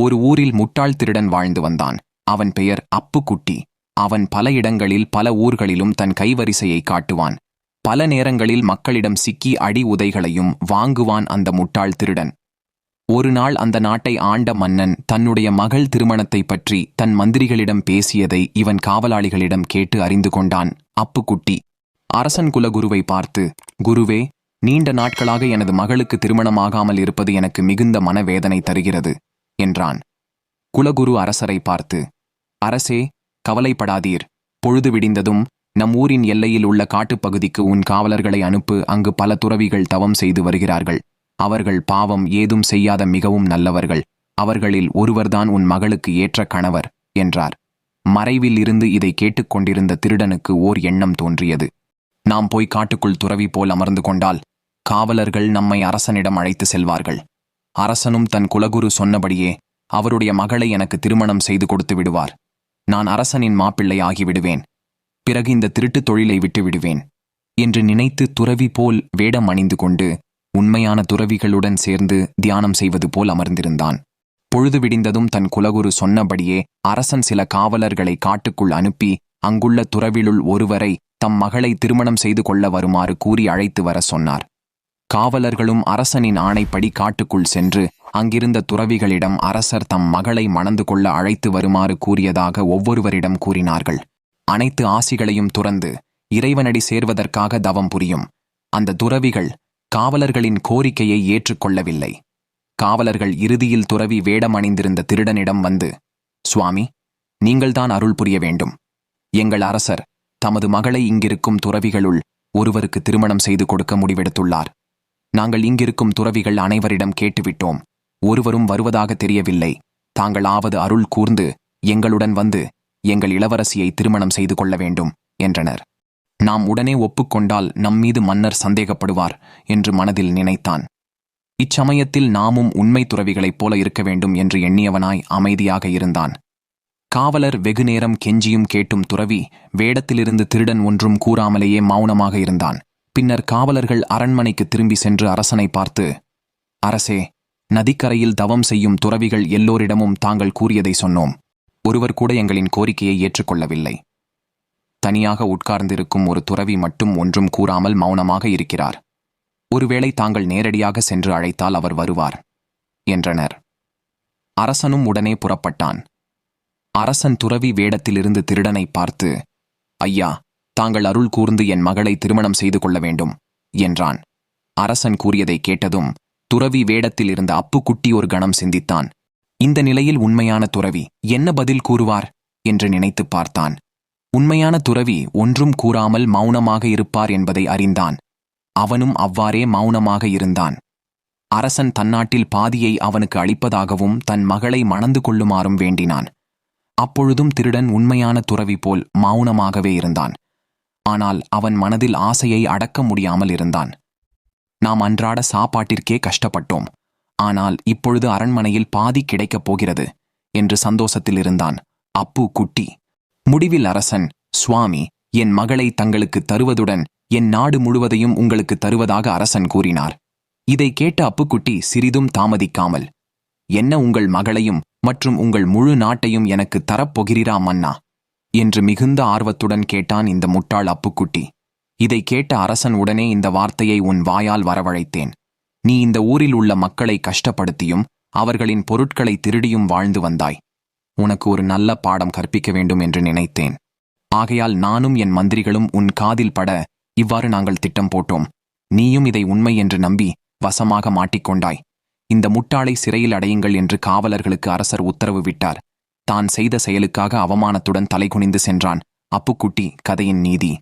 ஒரு ஊரில் முட்டாள் திருடன் வாழ்ந்து வந்தான். அவன் பெயர் அப்புக்குட்டி. அவன் பல இடங்களில் பல ஊர்களிலும் தன் கைவரிசையை காட்டுவான். பல நேரங்களில் மக்களிடம் சிக்கி அடி உதைகளையும் வாங்குவான் அந்த முட்டாள் திருடன். ஒரு நாள் அந்த நாட்டை ஆண்ட மன்னன் தன்னுடைய மகள் திருமணத்தை பற்றி தன் மந்திரிகளிடம் பேசியதை இவன் காவலாளிகளிடம் கேட்டு அறிந்து கொண்டான் அப்புக்குட்டி. அரசன் குலகுருவை பார்த்து குருவே நீண்ட நாட்களாக எனது மகளுக்கு திருமணமாகாமல் இருப்பது எனக்கு மிகுந்த மனவேதனை தருகிறது. என்றான். குலகுரு அரசரை பார்த்து அரசே கவலைப்படாதீர். பொழுது விடிந்ததும் நம் ஊரின் எல்லையில் உள்ள காட்டுப்பகுதிக்கு உன் காவலர்களை அனுப்பு அங்கு பல துறவிகள் தவம் செய்து வருகிறார்கள். அவர்கள் பாவம் ஏதும் செய்யாத மிகவும் நல்லவர்கள். அவர்களில் ஒருவர்தான் உன் மகளுக்கு ஏற்ற கணவர் என்றார். மறைவில் இருந்து இதை கேட்டுக்கொண்டிருந்த திருடனுக்கு ஓர் எண்ணம் தோன்றியது. நாம் போய் காட்டுக்குள் துறவி போல் அமர்ந்து கொண்டால் காவலர்கள் நம்மை அரசனிடம் அழைத்து செல்வார்கள். அரசனும் தன் குலகுரு சொன்னபடியே அவருடைய மகளை எனக்கு திருமணம் செய்து கொடுத்து விடுவார். நான் அரசனின் மாப்பிள்ளை ஆகிவிடுவேன் பிறகு இந்த திருட்டுத் தொழிலை விட்டு விடுவேன். என்று நினைத்து துறவி போல் வேடம் அணிந்து கொண்டு உண்மையான துறவிகளுடன் சேர்ந்து தியானம் செய்வது போல் அமர்ந்திருந்தான். பொழுது விடிந்ததும் தன் குலகுரு சொன்னபடியே அரசன் சில காவலர்களை காட்டுக்குள் அனுப்பி அங்குள்ள துறவிலுள் ஒருவரை தம் மகளை திருமணம் செய்து கொள்ள வருமாறு கூறி அழைத்து வர சொன்னார். காவலர்களும் அரசனின் ஆணைப்படி காட்டுக்குள் சென்று அங்கிருந்த துறவிகளிடம் அரசர் தம் மகளை மணந்து கொள்ள அழைத்து வருமாறு கூறியதாக ஒவ்வொருவரிடம் கூறினார்கள். அனைத்து ஆசிகளையும் துறந்து இறைவனடி சேர்வதற்காக தவம் புரியும். அந்த துறவிகள் காவலர்களின் கோரிக்கையை ஏற்றுக்கொள்ளவில்லை. காவலர்கள் இறுதியில் துறவி வேடம் அணிந்திருந்த திருடனிடம் வந்து சுவாமி நீங்கள்தான் அருள் புரிய வேண்டும். எங்கள் அரசர் தமது மகளை இங்கிருக்கும் துறவிகளுள் ஒருவருக்கு திருமணம் செய்து கொடுக்க முடிவெடுத்துள்ளார். நாங்கள் இங்கிருக்கும் துறவிகள் அனைவரிடம் கேட்டுவிட்டோம். ஒருவரும் வருவதாக தெரியவில்லை. தாங்கள் ஆவது அருள் கூர்ந்து எங்களுடன் வந்து எங்கள் இளவரசியை திருமணம் செய்து கொள்ள வேண்டும் என்றனர். நாம் உடனே ஒப்புக்கொண்டால் நம்மீது மன்னர் சந்தேகப்படுவார் என்று மனதில் நினைத்தான். இச்சமயத்தில் நாமும் உண்மை துறவிகளைப் போல இருக்க வேண்டும் என்று எண்ணியவனாய் அமைதியாக இருந்தான். காவலர் வெகுநேரம் கெஞ்சியும் கேட்டும் துறவி வேடத்திலிருந்து திருடன் ஒன்றும் கூறாமலேயே மௌனமாக இருந்தான். பின்னர் காவலர்கள் அரண்மனைக்கு திரும்பி சென்று அரசனை பார்த்து அரசே நதிக்கரையில் தவம் செய்யும் துறவிகள் எல்லோரிடமும் தாங்கள் கூறியதை சொன்னோம். ஒருவர் கூட எங்களின் கோரிக்கையை ஏற்றுக்கொள்ளவில்லை. தனியாக உட்கார்ந்திருக்கும் ஒரு துறவி மட்டும் ஒன்றும் கூறாமல் மௌனமாக இருக்கிறார். ஒருவேளை தாங்கள் நேரடியாக சென்று அழைத்தால் அவர் வருவார் என்றனர். அரசனும் உடனே புறப்பட்டான். அரசன் துறவி வேடத்திலிருந்து திருடனை பார்த்து ஐயா தாங்கள் அருள் கூர்ந்து என் மகளை திருமணம் செய்து கொள்ள வேண்டும் என்றான். அரசன் கூறியதை கேட்டதும் துறவி வேடத்தில் இருந்த அப்புக்குட்டி ஒரு கணம் சிந்தித்தான். இந்த நிலையில் உண்மையான துறவி என்ன பதில் கூறுவார்? என்று நினைத்துப் பார்த்தான். உண்மையான துறவி ஒன்றும் கூறாமல் மௌனமாக இருப்பார் என்பதை அறிந்தான். அவனும் அவ்வாறே மௌனமாக இருந்தான். அரசன் தன்னாட்டில் பாதியை அவனுக்கு அளிப்பதாகவும் தன் மகளை மணந்து கொள்ளுமாறும் வேண்டினான். அப்பொழுதும் திருடன் உண்மையான துறவி போல் மௌனமாகவே இருந்தான். ஆனால் அவன் மனதில் ஆசையை அடக்க முடியாமல் இருந்தான். நாம் அன்றாட சாப்பாட்டிற்கே கஷ்டப்பட்டோம். ஆனால் இப்பொழுது அரண்மனையில் பாதி கிடைக்கப் போகிறது என்று சந்தோஷத்தில் இருந்தான். அப்பு குட்டி முடிவில் அரசன் சுவாமி என் மகளை தங்களுக்கு தருவதுடன் என் நாடு முழுவதையும் உங்களுக்கு தருவதாக அரசன் கூறினார். இதை கேட்ட அப்புக்குட்டி சிறிதும் தாமதிக்காமல் என்ன உங்கள் மகளையும் மற்றும் உங்கள் முழு நாட்டையும் எனக்கு தரப்போகிறீரா மன்னா? என்று மிகுந்த ஆர்வத்துடன் கேட்டான் இந்த முட்டாள் அப்புக்குட்டி. இதை கேட்ட அரசன் உடனே இந்த வார்த்தையை உன் வாயால் வரவழைத்தேன். நீ இந்த ஊரில் உள்ள மக்களை கஷ்டப்படுத்தியும் அவர்களின் பொருட்களை திருடியும் வாழ்ந்து வந்தாய். உனக்கு ஒரு நல்ல பாடம் கற்பிக்க வேண்டும் என்று நினைத்தேன். ஆகையால் நானும் என் மந்திரிகளும் உன் காதில் பட இவ்வாறு நாங்கள் திட்டம் போட்டோம். நீயும் இதை உண்மை என்று நம்பி வசமாக மாட்டிக்கொண்டாய். இந்த முட்டாளை சிறையில் அடையுங்கள் என்று காவலர்களுக்கு அரசர் உத்தரவு விட்டார். தான் செய்த செயலுக்காக அவமானத்துடன் தலைகுனிந்து சென்றான். அப்புக்குட்டி கதையின் நீதி.